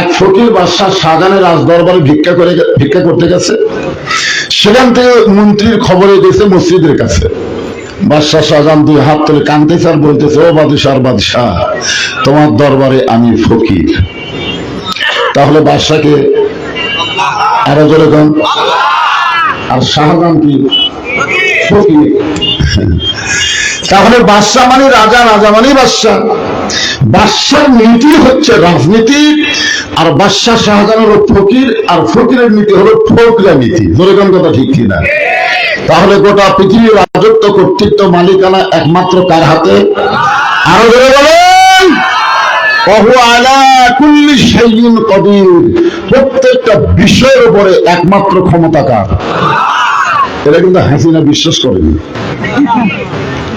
এক ফকির বাদশাহ শাহজাহানের রাজদরবারে ভিক্ষা করে ভিক্ষা করতে গেছে। সেখান থেকে মন্ত্রীর খবরে গেছে মসজিদের কাছে। বাদশাহ শাহজাহান দুই হাত তুলে কানতেছে আর বলতেছে, ও বাদশাহ বাদশাহ, তোমার দরবারে আমি ফকির। তাহলে বাদশাকে আরও জোরে কন। আর শাহজাহান কি? ফকির। তাহলে বাদশাহ মানে রাজা রাজা মানে বাদশাহ। বাদশার নীতি হচ্ছে রাজনীতি, আর বাদশাহ শাহজাহান হলো ফকির, আর ফকিরের নীতি হলো ফকরা নীতি। যেরকম কথা ঠিক কিনা? তাহলে গোটা পৃথিবীর রাজত্ব, কর্তৃত্ব, মালিকানা একমাত্র কার হাতে? আরও ধরে বলেন। প্রত্যেকটা বিষয়ের উপরে একমাত্র ক্ষমতা কার? এটা কিন্তু হাসিনা বিশ্বাস করেনি।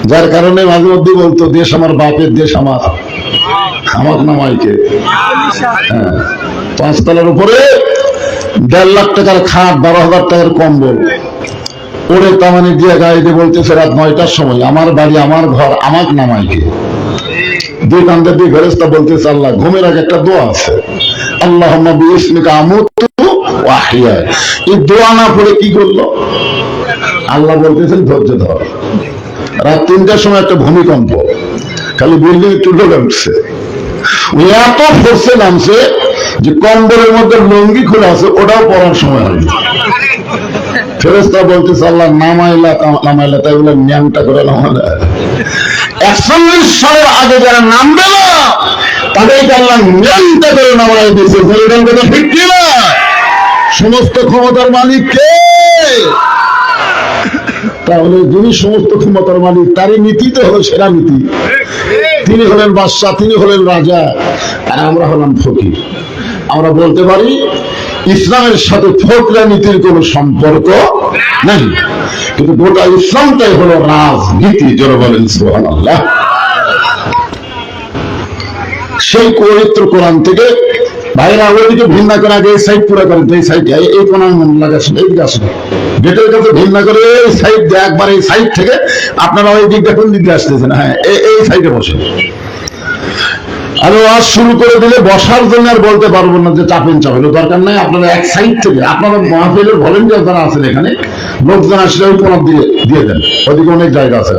যার কারণে মাঝে মধ্যে বলতো, দেশ আমার বাপের দেশ আমার। আমার নামাইকে হ্যাঁ। পাঁচতলার উপরে দেড় লাখ টাকার খাট, বারো হাজার টাকার কম্বল। ওরে তামানি দিয়ে দিয়ে বলতেছে, রাত নয়টার সময় আমার বাড়ি, আমার ঘর আমার নামাইকে দুই দুই বলতেছে, আল্লাহ, ঘুমের আগে একটা দোয়া আছে। আল্লাহ ওয়াহিয়া এই দোয়া না পড়ে কি করল? আল্লাহ বলতেছেন, ধৈর্য ধর। রাত তিনটার সময় একটা ভূমিকম্প। খালি বিল্ডিং তুলে নামছে এত ফোর্সে নামছে যে কম্বলের মধ্যে লঙ্গি খুলে আছে, ওটাও পড়ার সময় হয়নি। নামাইলা নামাইলা, তাই বলে ন্যাংটা করে একচল্লিশ সালের আগে যারা নামবে না, তাদেরকে আল্লাহ ন্যাংটা করে নামাই দিয়েছে। সমস্ত ক্ষমতার মালিক কে? তাহলে যিনি সমস্ত ক্ষমতার মালিক, তারই নীতি তো হলো সেরা নীতি। তিনি হলেন বাদশাহ, তিনি হলেন রাজা, আর আমরা হলাম ফকির। আমরা বলতে পারি, ইসলামের সাথে ফকরা নীতির কোনো সম্পর্ক নেই। কিন্তু গোটা ইসলামটাই হলো রাজনীতি যারা সোহান আল্লাহ সেই পবিত্র কোরআন থেকে ভাইরা ওইদিকে ভিন্ন করে আগে এই সাইড পুরো করেন এই সাইড এই কোনার মন লাগাচ্ছেন এইদিকে আসুন কাছে ভিন্ন করে এই সাইড একবার এই সাইড থেকে আপনারা ওই দিকটা কোন দিকে আসতেছেন? হ্যাঁ এই- সাইডে ওয়াজ শুরু করে দিলে বসার জন্য আর বলতে পারব না যে চাপেন চাপেন দরকার নাই, আপনারা এক সাইড থেকে, আপনারা ভলেন্টিয়ার যারা আছেন এখানে, লোকজন আসলে ওই দিয়ে দিয়ে দেন। ওদিকে অনেক জায়গা আছে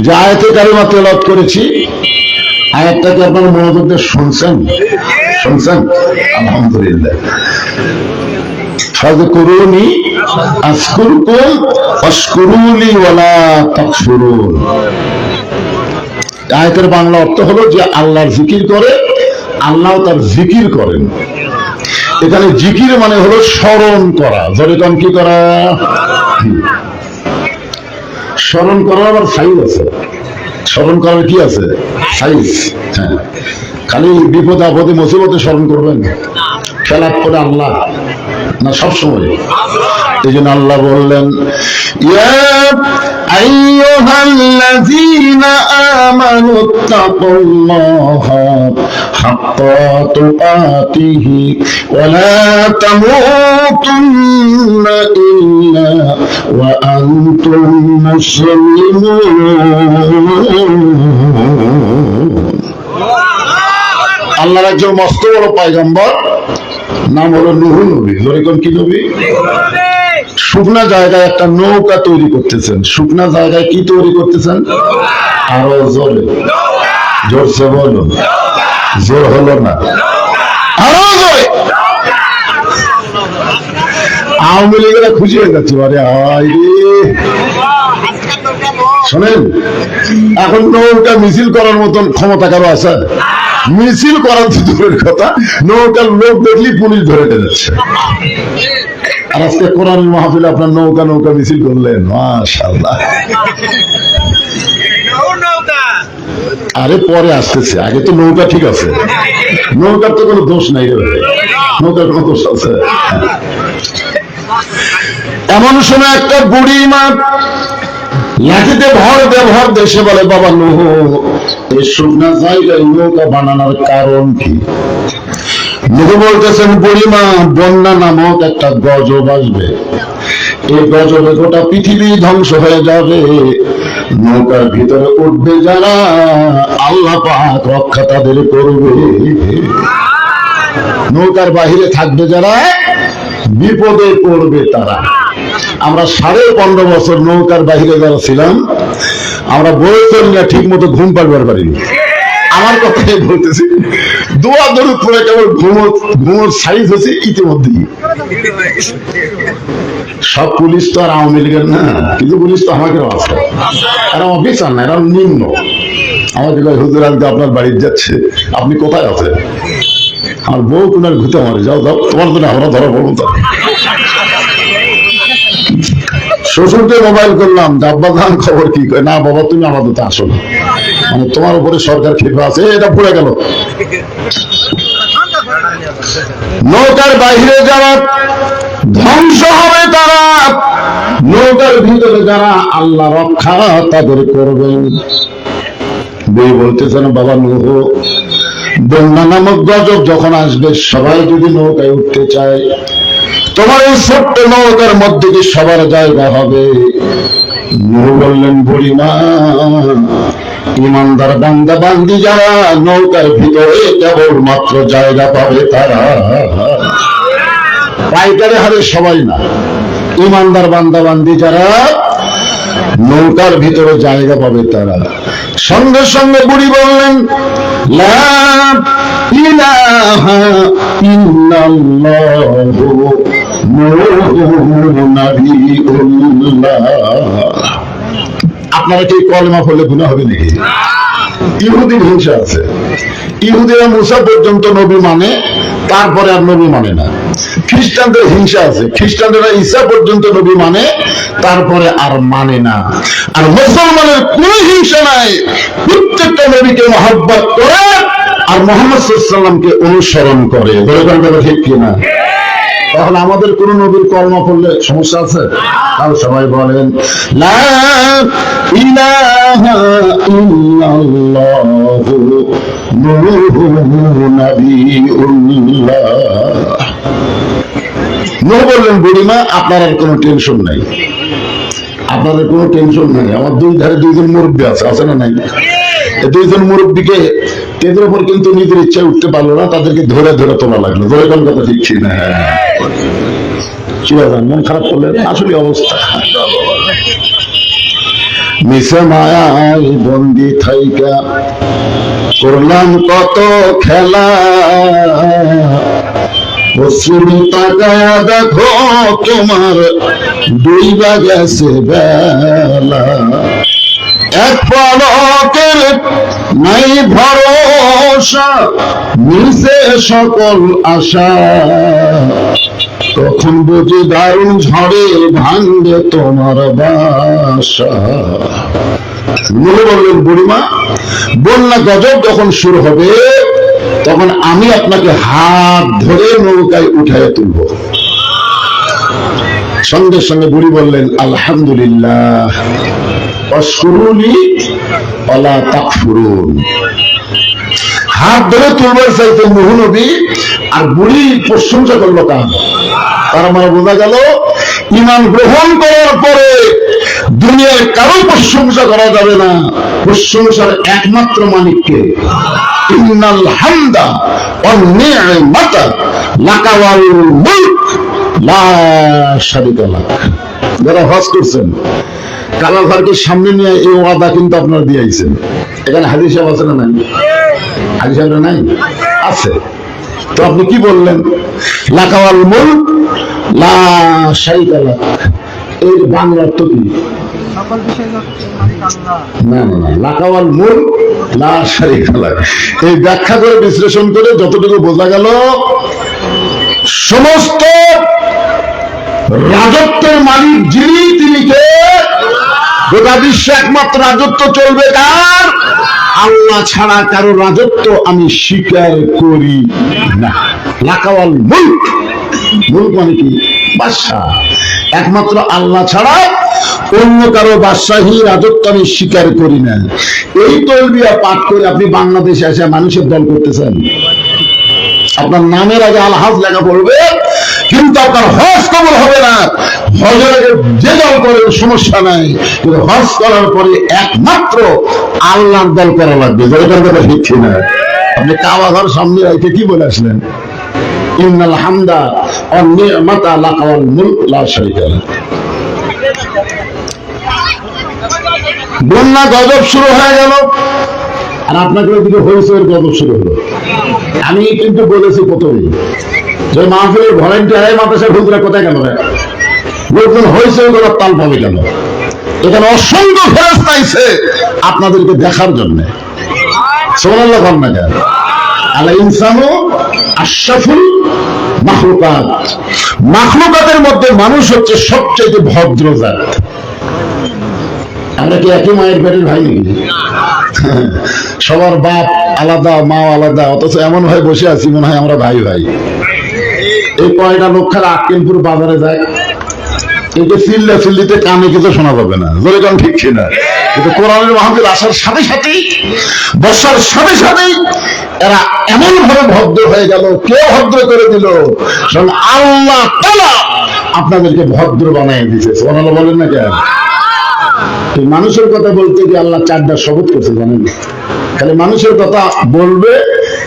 যে আয়াতে কারিমা তেলাওয়াত করেছি আয়াতটাকে আপনারা মনোযোগ দিয়ে শুনছেন? শুনছেন? আলহামদুলিল্লাহ। বাংলা অর্থ হলো যে জিকির করে, আল্লাহ তার জিকির করেন। এখানে জিকির মানে হলো স্মরণ করা। যেরকম কি করা? স্মরণ করার আবার সাইজ আছে। স্মরণ করার কি আছে? সাইজ হ্যাঁ। খালি বিপদ আপদে মুসিবতে স্মরণ করবেন। খেলাপ করে আল্লাহ, না সব সময় এই জন্য আল্লাহ বললেন, ইয়া আল্লাহর একজন মস্ত বড় পায়গাম্বর, নাম হলো নুহু নবী। যেরকম কি নবী? শুকনা জায়গায় একটা নৌকা তৈরি করতেছেন। শুকনা জায়গায় কি তৈরি করতেছেন? আরও জোরে জোরসে বলুন। জোর হলো না। আরও জোরে। আওয়ামী লীগেরা খুশি হয়ে যাচ্ছে। আরে শোনেন, এখন নৌকা মিছিল করার মতন ক্ষমতা কারও আছে? মিছিল করার দূরের কথা। নৌকার লোক দেখলি পুলিশ ধরে যাচ্ছে আজকে কোরআন মাহফিল আপনার নৌকা নৌকা মিছিল করলেন। মাশাআল্লাহ। আরে পরে আসতেছে। আগে তো নৌকা ঠিক আছে। নৌকার তো কোনো দোষ নাই নৌকার কোনো দোষ আছে। এমন সময় একটা বুড়ি মা লাঠিতে ভর ব্যবহার দেশে বলে, বাবা, নুহ এই শুকনা জায়গায় নৌকা বানানোর কারণ কি? বলতেছেন বন্যা নামক একটা গজব আসবে। এই গজবে গোটা পৃথিবী ধ্বংস হয়ে যাবে। নৌকার ভিতরে উঠবে যারা, আল্লাহ পাক রক্ষা তাদের করবে। নৌকার বাহিরে থাকবে যারা, বিপদে পড়বে তারা। আমরা সাড়ে পনেরো বছর নৌকার বাহিরে যারা ছিলাম, আমরা করি না ঠিক মতো ঘুম পাড়বার পারিনি। আমার কথাই বলতেছি, দোয়া দরুদ পরে কেবল ঘুমো, ঘুমোর সাইজ হচ্ছে ইতিমধ্যেই। সব পুলিশ তো আর আওয়ামী লীগের না, কিন্তু পুলিশ তো আমাকেও আছে। এরা অফিসার না, এরা নিম্ন। আমাকে হুজুর, আমি আপনার বাড়িতে যাচ্ছে। আপনি কোথায় আছেন? আমার বউ কোনার ঘুতে মারে যাও যাও, তোমার জন্য আমরা ধরা পড়ব। তো শ্বশুরকে মোবাইল করলাম ডাব্বা ধান খবর কি? না বাবা, তুমি আমাদের তো আসো মানে তোমার উপরে সরকার খেপে আছে, এটা পড়ে গেল। নৌকার বাইরে যারা ধ্বংস হবে তারা, নৌকার ভিতরে যারা আল্লাহ রক্ষা তাদের করবেন। বই বলতেছেন, বাবা, নুহ, বন্যা নামক গজব যখন আসবে, সবাই যদি নৌকায় উঠতে চায় তোমার এই ছোট্ট নৌকার মধ্যে কি সবার জায়গা হবে। বললেন বুড়িমা ইমানদার বান্দা, বান্দি যারা, নৌকার ভিতরে কেবল মাত্র জায়গা পাবে তারা। পাইকারে হারে সবাই না। ইমানদার বান্দা, বান্দি যারা, নৌকার ভিতরে জায়গা পাবে তারা। সঙ্গে সঙ্গে বুড়ি বললেন, লা ইলাহা ইল্লাল্লাহু। আপনারা কি কলমা গুনাহ হবে নাকি? ইহুদির হিংসা আছে। ইহুদিরা মুসা পর্যন্ত নবী মানে তারপরে আর নবী মানে না। খ্রিস্টানদের হিংসা আছে। খ্রিস্টানরা পর্যন্ত নবী মানে তারপরে আর মানে না। আর মুসলমানের কোন হিংসা নাই। প্রত্যেকটা নবীকে মহব্বত করে আর মোহাম্মদ সাল্লামকে অনুসরণ করে। কোন কথা ঠিক কিনা? তাহলে আমাদের কোন নবীর কর্ম করলে সমস্যা আছে? তাহলে সবাই বলেন বললেন বুড়িমা আপনার আর কোনো টেনশন নাই। আপনাদের কোনো টেনশন নাই। আমার দুই ধারে দুইজন মুরব্বী আছে আছে না নাই? দুইজন মুরব্বীকে তেদের উপর কিন্তু নিজের ইচ্ছায় উঠতে পারল না, তাদেরকে ধরে ধরে তোলা লাগল। ধরে কোন কথা ছিল না? মন খারাপ করলেন আসলে অবস্থা মিশে মায়ায় বন্দি থাইকা, করলাম কত খেলা। পশ্চিমে দেখো তোমার দুই গেছে বেলা। এক পলকের নাই ভরসা মিশে সকল আশা। তখন বুঝি দারুণ ঝড়ে ভাঙবে তোমার বাসা। মনে বললেন, বুড়িমা, বন্যা গজব যখন শুরু হবে, তখন আমি আপনাকে হাত ধরে নৌকায় উঠায় তুলব। সঙ্গে সঙ্গে বুড়ি বললেন, আলহামদুলিল্লাহ। হাত ধরে তুলবার চাইতে মোহনবী আর বুড়ি প্রশংসা করল কান। তার মানে বোঝা গেল, ইমান গ্রহণ করার পরে দুনিয়ার কারও প্রশংসা করা যাবে না। প্রশংসার একমাত্র মালিককে ইন্নাল হামদা অন্নিমাতা লাকাওয়াল লা শারিকা যারা হজ করছেন কালাঘরকে সামনে নিয়ে এই ওয়াদা কিন্তু আপনারা দিয়ে আইছেন। এখানে হাদিস সাহেব আছে না নাই? হাদিস সাহেব নাই? আছে। তো আপনি কি বললেন? লাকাওয়াল মুল লা শারিকা লাক। এই বাংলা অর্থ কি? লাকাওয়াল লা এই ব্যাখ্যা করে বিশ্লেষণ করে যতটুকু বোঝা গেল, সমস্ত রাজত্বের মালিক যিনি, তিনি কে? গোটা বিশ্বে একমাত্র রাজত্ব চলবে কার? আল্লাহ ছাড়া কারও রাজত্ব আমি স্বীকার করি না। লাকাওয়াল মুল্ক। মুল্ক মানে কি? বাদশাহ। একমাত্র আল্লাহ ছাড়া অন্য কারও বাদশাহী রাজত্ব আমি স্বীকার করি না। এই তলবিয়া পাঠ করে আপনি বাংলাদেশে এসে মানুষের দল করতেছেন। আপনার নামের আগে আলহাজ লেখা পড়বে। কিন্তু আপনার হজ কবল হবে না। হজের যে দল করে, সমস্যা নাই। কিন্তু হজ করার পরে একমাত্র আল্লাহর দল করা লাগবে। যেটার কথা শিখছি না আপনি কাবা ঘর সামনে রেখে কি বলে আসলেন? ইন্নাল হামদা বন্যা গজব শুরু হয়ে গেল। আর আপনাকে ওইদিকে হয়েছে গজব শুরু হলো। আমি কিন্তু বলেছি প্রথমেই যে মাহফিলের ভলেন্টিয়ার মাদ্রাসা হুজরা কোথায় গেল রে? হয়েছে ওগুলো তাল পাবে কেন এখানে অসংখ্য ফেরত পাইছে আপনাদেরকে দেখার জন্য। সোনাল্লাহ কেন? মাখলুকাতের মধ্যে মানুষ হচ্ছে সবচেয়ে ভদ্র জাত। আমরা কি একই মায়ের পেটের ভাই সবার বাপ আলাদা, মা আলাদা, অথচ এমন ভাই বসে আছি, মনে হয় আমরা ভাই ভাই। এই কয়টা লোক খালি আক্কেলপুর বাজারে যায়। এটা চিল্লা চিল্লিতে কানে কিছু শোনা যাবে না। জোরে কান ঠিক না কিন্তু কোরআনের মাহফিল আসার সাথে সাথেই, বসার সাথে সাথেই এরা এমন ভাবে ভদ্র হয়ে গেল। কে ভদ্র করে দিল? আল্লাহ তাআলা আপনাদেরকে ভদ্র বানাই দিয়েছে। সোনালা বলেন না কেন? মানুষের কথা বলতে গিয়ে আল্লাহ চারটা শপথ করছে জানেন? খালি মানুষের কথা বলবে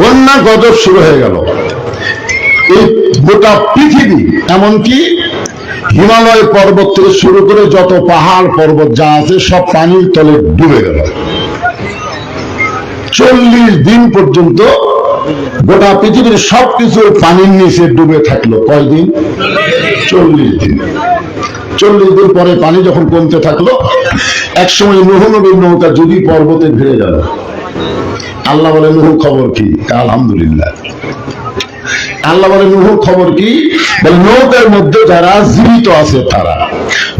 বন্যা গজব শুরু হয়ে গেল। এই গোটা পৃথিবী, এমনকি হিমালয় পর্বত থেকে শুরু করে যত পাহাড় পর্বত যা আছে, সব পানির তলে ডুবে গেল। চল্লিশ দিন পর্যন্ত গোটা পৃথিবীর সবকিছু পানির নিচে ডুবে থাকল। কয়দিন? চল্লিশ দিন। চল্লিশ দিন পরে পানি যখন কমতে থাকল, একসময় নুহ নবীর নৌকা যদি পর্বতে ভিড়ে গেল। আল্লাহ বলে নুহ খবর কি? আলহামদুলিল্লাহ। আল্লাহ বলে, নুহুর খবর কি? নৌকার মধ্যে যারা জীবিত আছে তারা,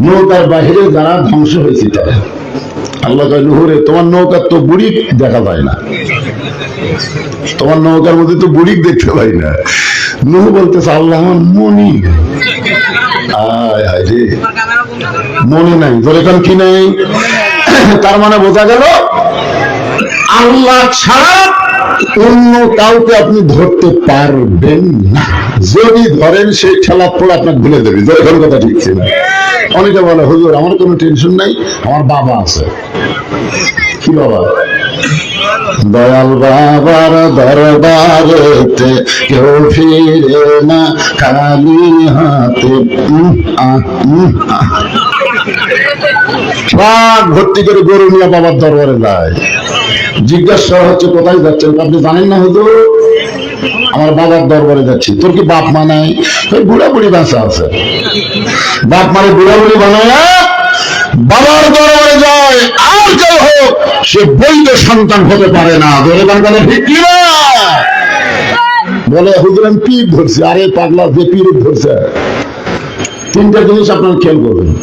নৌকার বাহিরে যারা ধ্বংস হয়েছে তারা। আল্লাহ কয়, নুহুরে, তোমার নৌকার তো বুড়ি দেখা যায় না। তোমার নৌকার মধ্যে তো বুড়ি দেখতে পাই না। নুহু বলতেছে, আল্লাহ আমার মনি। আয় রে। মনে নাই। যেরকম কি নাই? তার মানে বোঝা গেল আল্লাহ ছাড়া অন্য কাউকে আপনি ধরতে পারবেন না। যদি ধরেন সেই খেলা পড়ে আপনাকে ভুলে দেবে যেরকম কথা ঠিক ছিল। অনেকে বলে, হুজুর, আমার কোনো টেনশন নাই, আমার বাবা আছে। কি বাবা? দয়াল বাবার দরবারেতে কেউ ফিরে না, খালি হাতে। ট্রাক ভর্তি করে গরু নিয়ে বাবার দরবারে যায়। জিজ্ঞাসা হচ্ছে, কোথায় যাচ্ছেন? আপনি জানেন না, হুজুর। আমার বাবার দরবারে যাচ্ছি। তোর কি বাপ মা নাই? ওই বুড়া বুড়ি বাঁচা আছে। বাপ মানে বুড়া বুড়ি বানায় বাবার দরবারে যায়, আর কেউ হোক, সে বৈধ সন্তান হতে পারে না। ধরে বাংলা ঠিক না? বলে, হুজুর, আমি পীর ধরছি। আরে, পাগলা, যে পীর ধরছে। তিনটা জিনিস আপনার খেয়াল করবেন।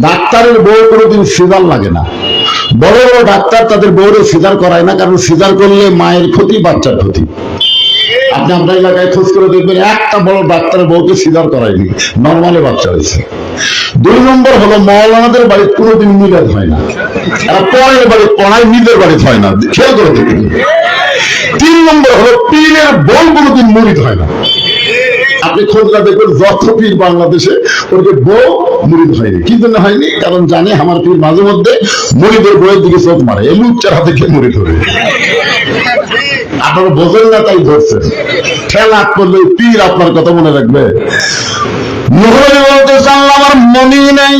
ডাক্তারের বউ কোনোদিন সিজার লাগে না। বড় বড় ডাক্তার তাদের বউরে সিজার করায় না, কারণ সিজার করলে মায়ের ক্ষতি, বাচ্চার ক্ষতি। আপনি আপনার এলাকায় খোঁজ করে দেখবেন, একটা বড় ডাক্তারের বউকে সিজার করায়নি, নর্মালি বাচ্চা হয়েছে। দুই নম্বর হলো, মৌলানাদের বাড়িতে কোনোদিন মিলাদ হয় না। আর পরের বাড়ি পড়ায় নিজের বাড়িতে হয় না। খেয়াল করে দেখবেন তিন নম্বর হলো, পীরের বউ কোনোদিন মরিদ হয় না। আপনি খোঁজরা দেখবেন যত পীর বাংলাদেশে ওকে বউ মুড়িদ হয়নি। কি জন্য হয়নি? কারণ জানে আমার পীর মাঝে মধ্যে মুড়িদের বইয়ের দিকে চোখ মারে। এই লুচ্চার হাতে খেয়ে মুড়ি ধরে? আপনারা বোঝেন না, তাই ধরছেন। খেলা করলে পীর আপনার কথা মনে রাখবে। মুহরি বলতে চাল্লা আমার মনেই নাই।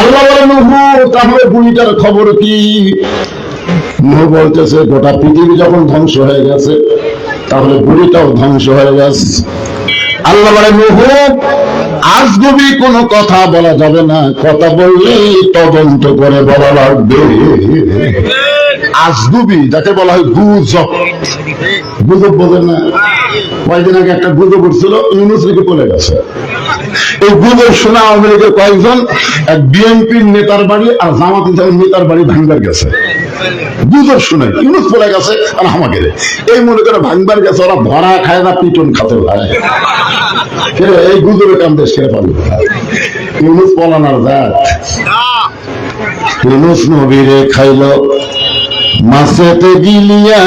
আল্লাহ বলে নুহু তাহলে বুড়িটার খবর কি? বলতেছে, গোটা পৃথিবী যখন ধ্বংস হয়ে গেছে তাহলে বুড়িটাও ধ্বংস হয়ে গেছে। আল্লাহ বলে নুহু আজগুবি কোনো কথা বলা যাবে না, কথা বললেই তদন্ত করে বলা লাগবে। আজগুবি যাকে বলা হয় গুজব। গুজব না। কয়েকদিন আগে একটা গুজব উঠছিল গেছে। এই গুজব শোনা আওয়ামী লীগের কয়েকজন এক বিএনপির নেতার বাড়ি আর জামাত ইসলামের নেতার বাড়ি ভাঙবার গেছে। গুজব ইউনুস পড়ে গেছে, আর আমাকে এই মনে করে ভাঙবার গেছে, ওরা ভরা খায় না, পিটন খাতে এই গুজবে কাম দেশ ছেড়ে পারল ইউনুস পলানার জাত। ইউনুস নবীরে খাইল গিলিয়া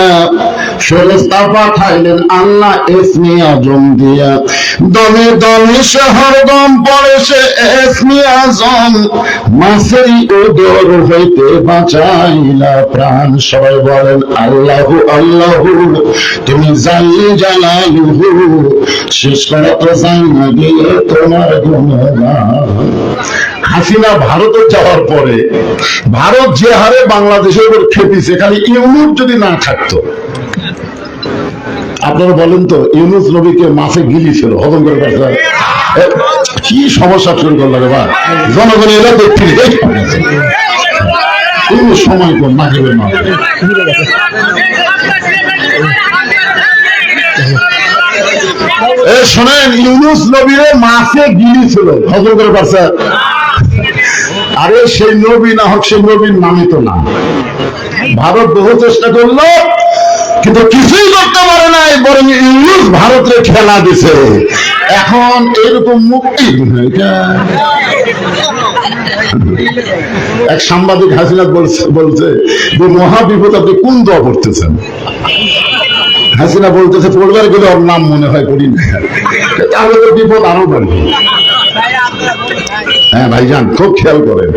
আল্লাহ এসমি আজম দিয়া। দমে দমে শহর দম পড়ে সে এসমি আজম। মাসেরই উদর হইতে বাঁচাইলা প্রাণ। সবাই বলেন, আল্লাহ আল্লাহ, তুমি শেষ তো তোমার গুণগান। হাসিনা ভারতে যাওয়ার পরে, ভারত যে হারে বাংলাদেশের উপর খেপিছে, খালি ইউনুস যদি না থাকতো আপনারা বলেন তো ইউনুস নবীকে মাছে গিলিছিল হজম করে এ, কি সমস্যা শুরু করল রে বা জনগণ এরা দেখতে কোনো সময় কর না না শোনেন ইউনুস হজম করে পারছে আরে সেই নবী না হোক সেই নবীর নামই তো না। ভারত বহু চেষ্টা করল কিন্তু কিছুই করতে পারে নাই, বরং ইংলিশ ভারতের খেলা দিছে। এখন এরকম মুক্তি এক সাংবাদিক হাসিনা বলছে বলছে যে মহা বিপদ আপনি কোন দোয়া পড়তেছেন হাসিনা বলতেছে পড়বার গেলে ওর নাম মনে হয় করি না। তাহলে তো বিপদ আরও বাড়বে। হ্যাঁ ভাইজান, খুব খেয়াল করেন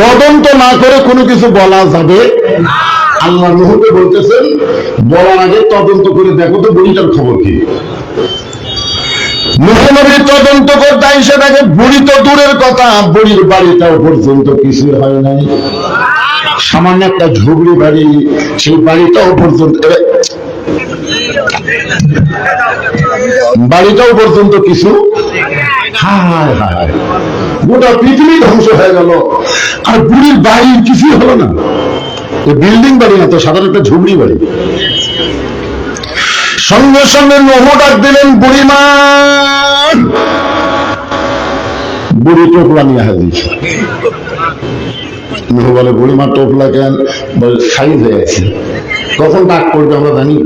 তদন্ত না করে কোনো কিছু বলা যাবে? আল্লাহ মুহূর্তে বলতেছেন, বলার আগে তদন্ত করে দেখো তো বুড়িটার খবর কি। তদন্ত দেখে বুড়ি তো দূরের কথা, বুড়ির বাড়িটাও পর্যন্ত হয় নাই। সামান্য একটা ঝুবড়ি বাড়ি, সেই বাড়িটাও পর্যন্ত বাড়িটাও পর্যন্ত কিছু? হায় হায়। গোটা পৃথিবী ধ্বংস হয়ে গেল। আর বুড়ির বাড়ি কিছুই হলো না। বিল্ডিং বাড়ি না, তো সাধারণ একটা ঝুবড়ি বাড়ি। সঙ্গে সঙ্গে নহু ডাক দিলেন, বুড়িমা। বুড়ি টোপলা নিয়ে হাজির নহু বলে, বুড়িমা, টোপলা কেন? সাইজ হয়ে গেছে। কখন ডাক পড়বে আমরা জানি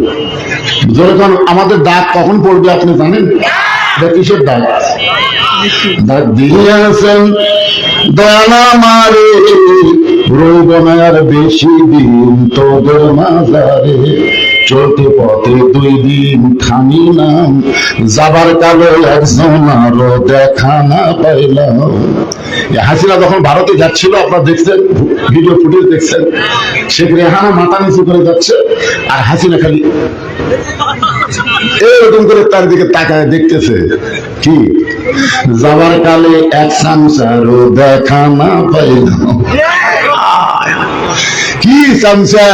যখন আমাদের ডাক কখন পড়বে আপনি জানেন? কিসের ডাক দিয়েছেন দয়ালা মারে রোগনার বেশি দিন তোদের মাজারে চলতে পথে দুই দিন থামি নাম যাবার কালো একজন আরও দেখা না পাইলাম হাসিনা যখন ভারতে যাচ্ছিল, আপনারা দেখছেন ভিডিও ফুটেজ দেখছেন শেখ রেহানা মাথা নিচু করে যাচ্ছে, আর হাসিনা খালি এরকম করে তার দিকে তাকায় দেখতেছে। কি? যাবার কালে এক সামসারও দেখা না পাইলাম কি সামসা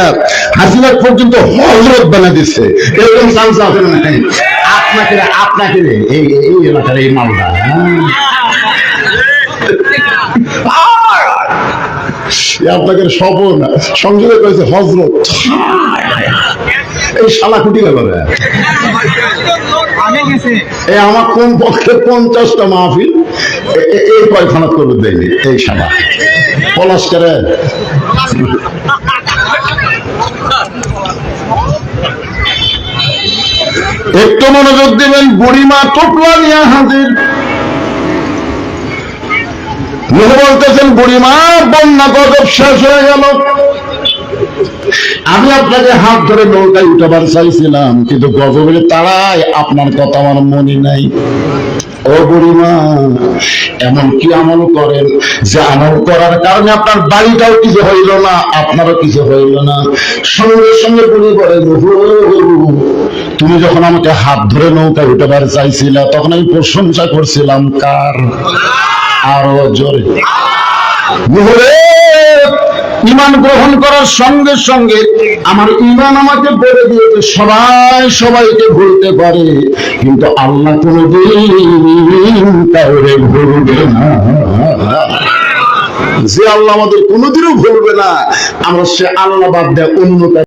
হাসিনা পর্যন্ত হজরত বানা দিচ্ছে এরকম নাই আপনাকে আপনাকে এই এই এলাকার এই মালদা হ্যাঁ? আপনাকে স্বপন সংযোগে করেছে হজরত। এই শালা কুটি এই আমার কোন পক্ষে পঞ্চাশটা মাহফিল। এ- এ- এই করবে দেয়নি, এই পলাশ করে। একটু মনোযোগ দিবেন, বুড়িমা টোপলা নিয়ে হাজির। বলতেছেন বুড়িমা বন্যা গজব শেষ হয়ে গেল। আমি আপনাকে হাত ধরে নৌকায় উঠাবার চাইছিলাম, কিন্তু আপনার কথা আমার মনে নাই। ও বুড়িমা, এমন কি আমল করেন যে আমল করার কারণে আপনার বাড়িটাও কিছু হইল না, আপনারও কিছু হইল না? সঙ্গে সঙ্গে বুড়ি তুমি যখন আমাকে হাত ধরে নৌকায় উঠাবার চাইছিলা, তখন আমি প্রশংসা করছিলাম, কার? আরও জোরে। ইমান গ্রহণ করার সঙ্গে সঙ্গে আমার ইমান আমাকে বলে দিয়েছে। সবাই সবাইকে ভুলতে পারে, কিন্তু আল্লাহ কোনোদিন তাহলে ভুলবে না। যে আল্লাহ আমাদের কোনোদিনও ভুলবে না, আমরা সে আল্লাহ বাদ দেয় অন্য